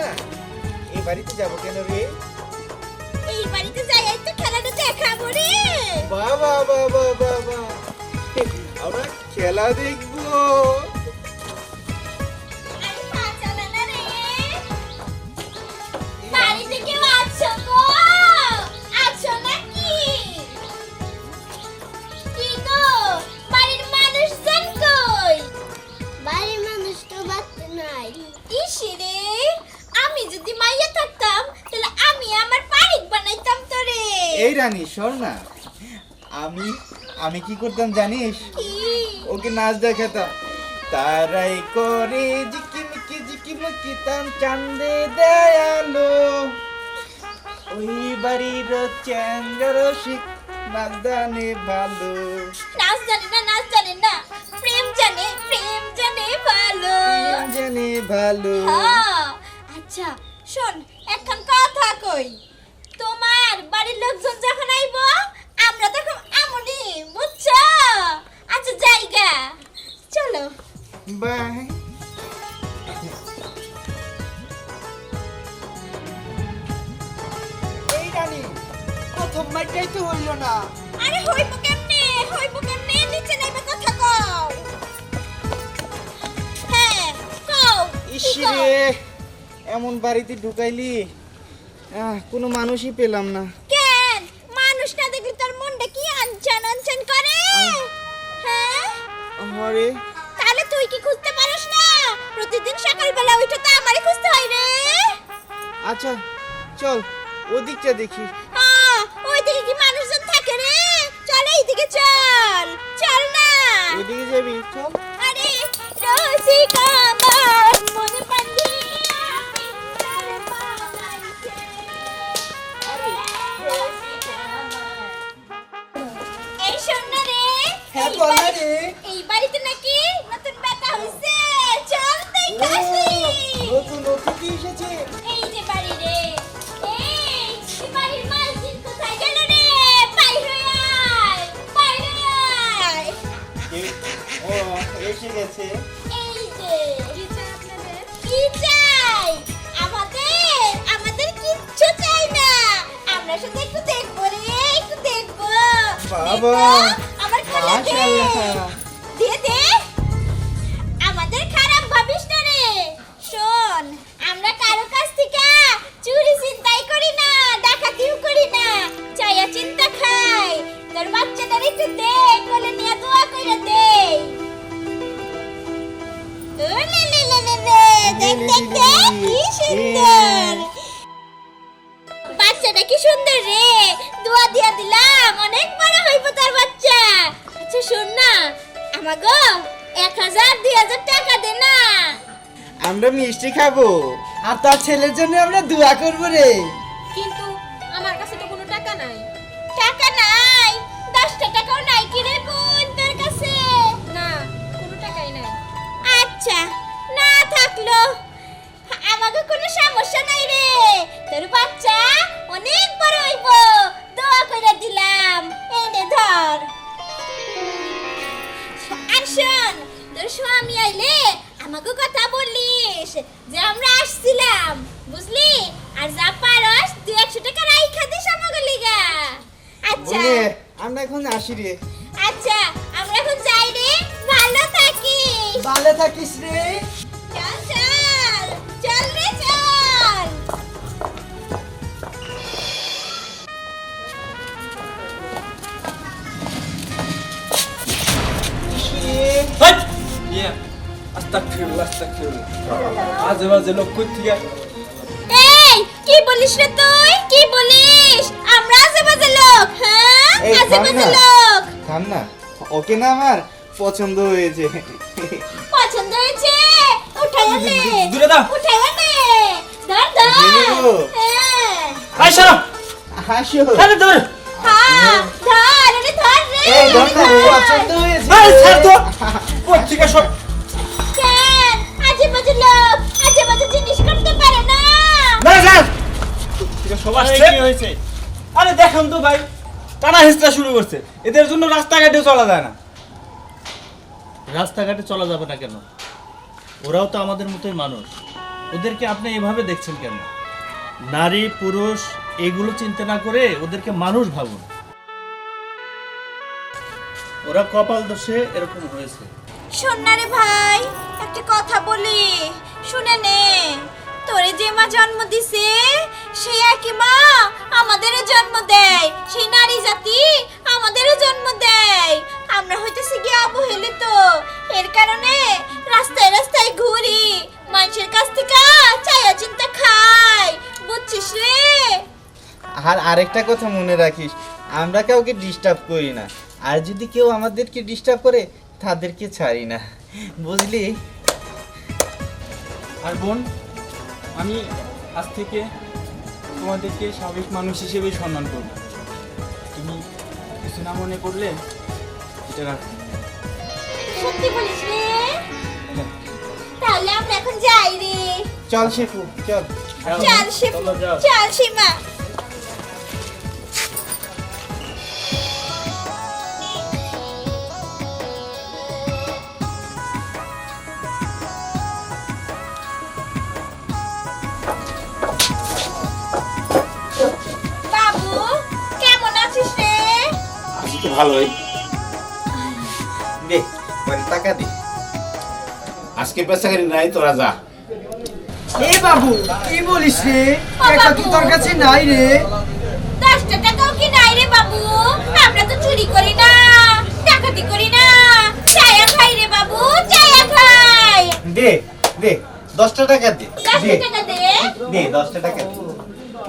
না? এই বাড়িতে যাব কেন রে? এই বাড়িতে যাই একটু খেলাটা দেখাবো রে। বাবা বাবা বাবা আমরা খেলা দেখব। শোন না আমি আমি কি করতাম জানিস? ওকে নাচ দেখাতাম। তারাই করে জিকিমিকি জিকিমিকি তাম চান্দে দেয়ালো ওই বাড়ির চ্যাঙ্গার শিখ নাচ জানে ভালো। নাচ জানে না নাচ জানে না প্রেম জানে প্রেম জানে ভালো। প্রেম জানে ভালো। হ্যাঁ আচ্ছা শোন এখন কথা কই। তোমার বাড়ির লোকজন যখন আইব আমরা তখন আমনি বুঝছ? আচ্ছা জায়গা চলো। বাই। এই রানী প্রথম মাইটাই তো হইল না। আরে হইব কেমনে? হইব কেমনে? নিচে নাইবে কথা কও। হ্যাঁ কও কি এমন বাড়িতে ঢুকাইলি? কোনো মানুষই পেলাম না। কেন মানুষ না দেখলে তোর মনটা কি আনচান আনচান করে? হ্যাঁ? আরে তাহলে তুই কি খুঁজতে পারিস না? প্রতিদিন সকালবেলা উঠে তো আমারই খুঁজতে হয় রে। আচ্ছা চল ওদিকটা দেখি। হ্যাঁ ওইদিকে কি মানুষজন থাকে রে? চল এইদিকে চল। চল না। ওদিকে যাবি? চল। আরে রসিকা বল না রে। এই বাড়িতে নাকি নতুন বেটা হইছে? চল দেখে। আসি নতুন অতিথি এসেছে। এই যে বাড়ি রে। এই এই বাড়ির মালকিন কোথায় গেল রে? বাইরে আয় বাইরে আয়। ও এসে গেছে। এই যে কি চাই আপনাদের? কি চাই? আমাদের আমাদের কিচ্ছু চাই না। আমরা শুধু একটু দেখব রে একটু দেখব। বাবা, আমাদের খারাপ ভাবিস রে। শোন, আমরা কারও কাছ থেকে চুরি চিন্তাই করি না, ডাকাতিও করি না। চাইয়া চিন্তা খাই, তোর বাচ্চাদের একটু দে কোলে নিয়ে দোয়া করে দে। আমরা মিষ্টি খাব। আর তার ছেলের জন্য আমরা দোয়া করব রে। কিন্তু আর যা পারস তুই একশো টাকা রাইখা দিস আমাকে লিগা। আচ্ছা। বলে আমরা এখন আসি রে। আচ্ছা আমরা এখন যাই রে। ভালো থাকিস। ভালো থাকিস রে। চল চল চল রে চল। হাট! ইয়া, আস্তাগফিরুল্লাহ, আস্তাগফিরুল্লাহ। আজে বাজে লোক কই থেকে? এই কি বলিস রে তুই? কি বলিস? আমরা বাজে লোক হ্যাঁ? এই, থাম না। লোক। থাম না। ওকে না আমার পছন্দ হয়েছে। পছন্দ হয়েছে? উঠাই আনে। দূরে দাও। উঠাই আনে। ধর ধর। ধরে নেব? হ্যাঁ। সারা। হাসো। আরে দূর হ্যাঁ ধর আরে ধর রে। এই ধর না, ধর। পছন্দ হয়েছে। আরে ছাড় তো। পত্রিকা সব কেন বাজে লোক। আজে বাজে জিনিস করতে পারে না। না স্যার কি হয়েছে? আরে তো ভাই টানা হেসটা শুরু করছে। এদের জন্য রাস্তাঘাটে চলা যায় না। রাস্তাঘাটে চলা যাবে না কেন? ওরাও তো আমাদের মতোই মানুষ। ওদেরকে আপনি এভাবে দেখছেন কেন? নারী পুরুষ এগুলো চিন্তা না করে ওদেরকে মানুষ ভাবুন। ওরা কপাল দোষে এরকম হয়েছে। শোন না রে ভাই একটা কথা বলি শুনে নে। তোরে যে মা জন্ম দিছে সে একই মা আমাদেরও জন্ম দেয়। সেই নারী জাতি আমাদেরও জন্ম দেয়। আমরা হইতেছি গিয়ে অবহেলিত। এর কারণে রাস্তায় রাস্তায় ঘুরি মানুষের কাছ থেকে চায়া চিন্তা খাই। বুঝছিস রে? আর আরেকটা কথা মনে রাখিস আমরা কাউকে ডিস্টার্ব করি না। আর যদি কেউ আমাদেরকে ডিস্টার্ব করে তাদেরকে ছাড়ি না। বুঝলি? আর বোন? আমি আজ থেকে তোমাদেরকে স্বাভাবিক মানুষ হিসেবেই সম্মান করব। তুমি কিছু না মনে করলে এটা রাখ। সত্যি বলিস রে? তাহলে আমরা এখন যাই রে। চল শেফু চল। চল শেফু চলো সীমা। ভালোই। দে কয়েক টাকা দে। আজকে বেচাকারি নাই তোরা যা। এ বাবু কি বলিস রে? টাকা। কি তোর কাছে নাই রে। দশটা টাকাও কি নাই রে বাবু? আমরা তো চুরি করি না ডাকাতি করি না। চায়া খাই রে বাবু চায়া খাই। দে দে দশটা টাকা দে। দশটা দে। টাকা দে। দে দশটা টাকা দে।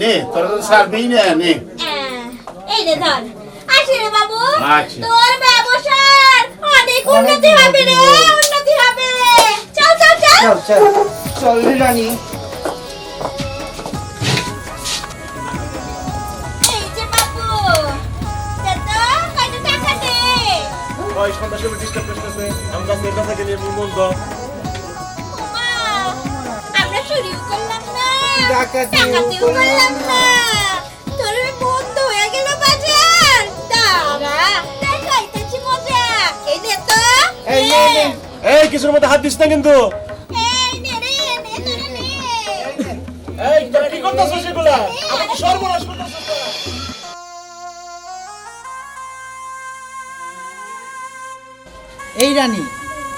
নে তোরা তো ছাড়বেই না নে। এই রে ধর। আসি বাবু। আচ্ছা। তোর ব্যবসার অনেক উন্নতি হবে রে উন্নতি হবে। চল চল চল। চল চল। রানী। ওই সন্ধ্যার সময় ডিস্টার্ব করতেছে। আমি কাছে এর কাছে গেলে মন দাও। আমরা চুরিও করলাম না। ডাকাতিও ডাকাতিও করলাম করলাম না। কিছুর মধ্যে হাত দিস না কিন্তু? এই কি সেগুলা? আমাকে সর্বনাশ রানী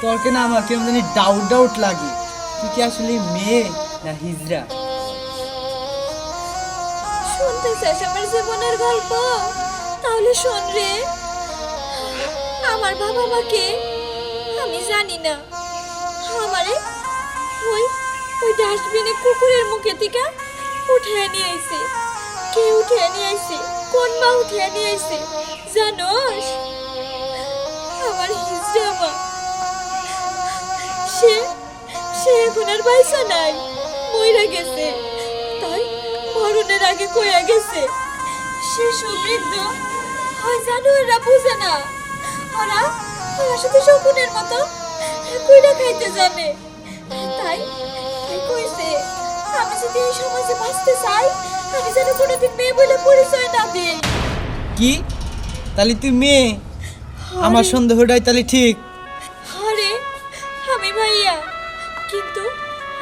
তোর কেন আমার কেমন জানি ডাউট ডাউট লাগে? তুই কি আসলে মেয়ে না হিজড়া? শুনতে চাস আমার জীবনের গল্প। তাহলে শোন রে। আমার বাবা মাকে জানি না আমারে ওই ওই ডাস্টবিনে কুকুরের মুখে থেকে উঠে নিয়ে আইছে। কে উঠে নিয়ে আইছে? কোন মা উঠে নিয়ে আইছে? জানোস? আমার হিজড়া সে সে এখন আর পয়সা নাই, মইরা গেছে। তাই মরণের আগে কইয়া গেছে। সে সমৃদ্ধ। হয় জানো ওরা বুঝে না। ওরা ওরা শুধু শকুনের মতো কইরা খাইতে জানে তাই তাই কইছে আমি যদি এই সমাজে বাঁচতে চাই আমি যেন কোনোদিন মেয়ে বলে পরিচয় না দিই। কি? তাহলে তুই মেয়ে? আমার সন্দেহটাই তাহলে ঠিক। আরে আমি ভাইয়া। কিন্তু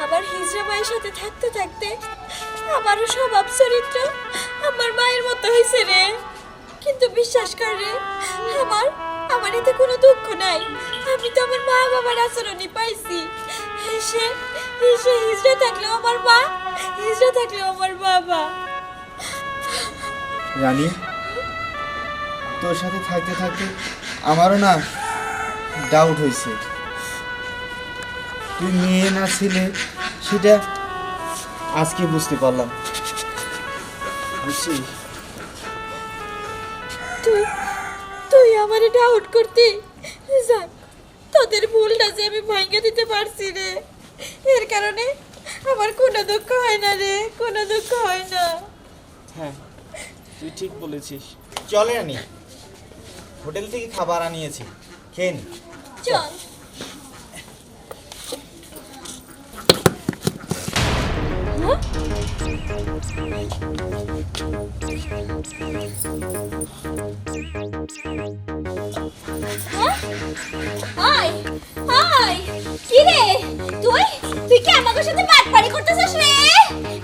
আমার হিজড়া মায়ের সাথে থাকতে থাকতে আমারও স্বভাব চরিত্র আমার মায়ের মতো হয়েছে রে। কিন্তু বিশ্বাস কর রে আমার এতে কোনো দুঃখ নাই। আমি তো আমার মা বাবার আচরণই পাইছি। সে সে হিজড়া থাকলেও আমার মা হিজড়া থাকলেও আমার বাবা। রানী তোর সাথে থাকতে থাকতে আমারও না ডাউট হয়েছে তুই মেয়ে না ছিলে সেটা আজকে বুঝতে পারলাম। বুঝছিস? তুই তুই এটা আউট করতে। যাক তোদের ভুলটা যে আমি ভাঙে দিতে পারছি রে এর কারণে আমার কোনো দুঃখ হয় না রে কোনো দুঃখ হয় না। হ্যাঁ তুই ঠিক বলেছিস। চলে আনি হোটেল থেকে খাবার আনিয়েছি খেয়ে নি। চল। হাই হাই কি রে তুই? তুই কি আমাদের সাথে বাট বাড়াবাড়ি করতেছিস রে?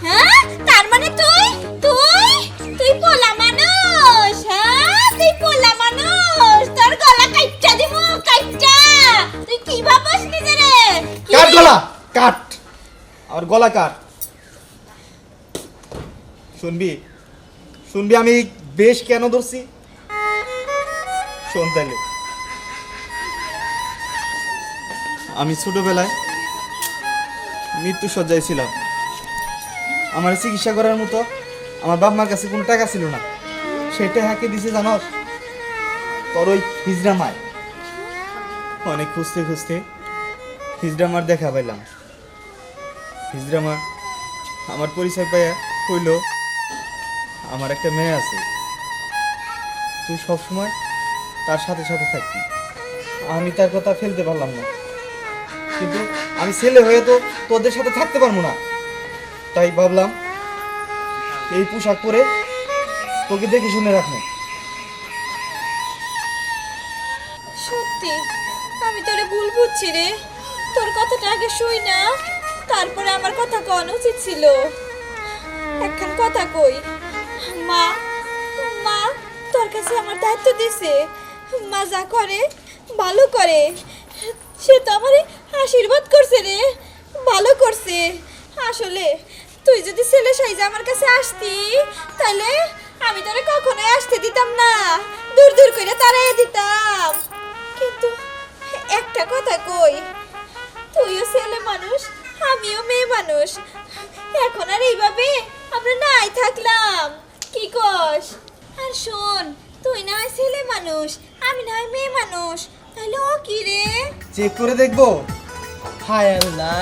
হ্যাঁ? তার মানে তুই? তুই? তুই পোলা মানুষ হ্যাঁ? তুই পোলা মানুষ তোর গলা কাইচ্চা দিব কাইচ্চা তুই কি ভাবস নিজে রে কাট গলা কাট। আর গলা কাট। শুনবি? শুনবি, আমি বেশ কেন ধরছি? শোন তাহলে আমি ছোটবেলায় মৃত্যু সজ্জায় ছিলাম। আমার চিকিৎসা করার মতো আমার বাপ মার কাছে কোনো টাকা ছিল না। সেটা হাঁকে দিছে জানস? তোর ওই হিজড়া মায়। অনেক খুঁজতে খুঁজতে হিজড়া মার দেখা পাইলাম। হিজড়া মা আমার পরিচয় পাইয়া কইল আমার একটা মেয়ে আছে। তুই সবসময় তার সাথে সাথে থাকবি। আমি তার কথা ফেলতে পারলাম না। কিন্তু আমি ছেলে হয়ে তো তোদের সাথে থাকতে পারব না। তাই ভাবলাম এই পোশাক পরে তোকে দেখে শুনে রাখব। সত্যি, আমি তোরে ভুল বুঝছি রে। তোর কথাটা আগে শুই না। তারপরে আমার কথা কন উচিত ছিল। একখান কথা কই মা মা, তোর কাছে আমার দায়িত্ব দিছে। মা যা করে, ভালো করে। সে তো আমারে আশীর্বাদ করছে রে, ভালো করছে। আসলে, তুই যদি ছেলে সাইজে আমার কাছে আসতি তাহলে আমি তোরে কখনোই আসতে দিতাম না। দূর দূর করে তারাই দিতাম। আমি মেয়ে মানুষ তাহলে ও কি রে? চেক করে দেখব। হায় আল্লাহ।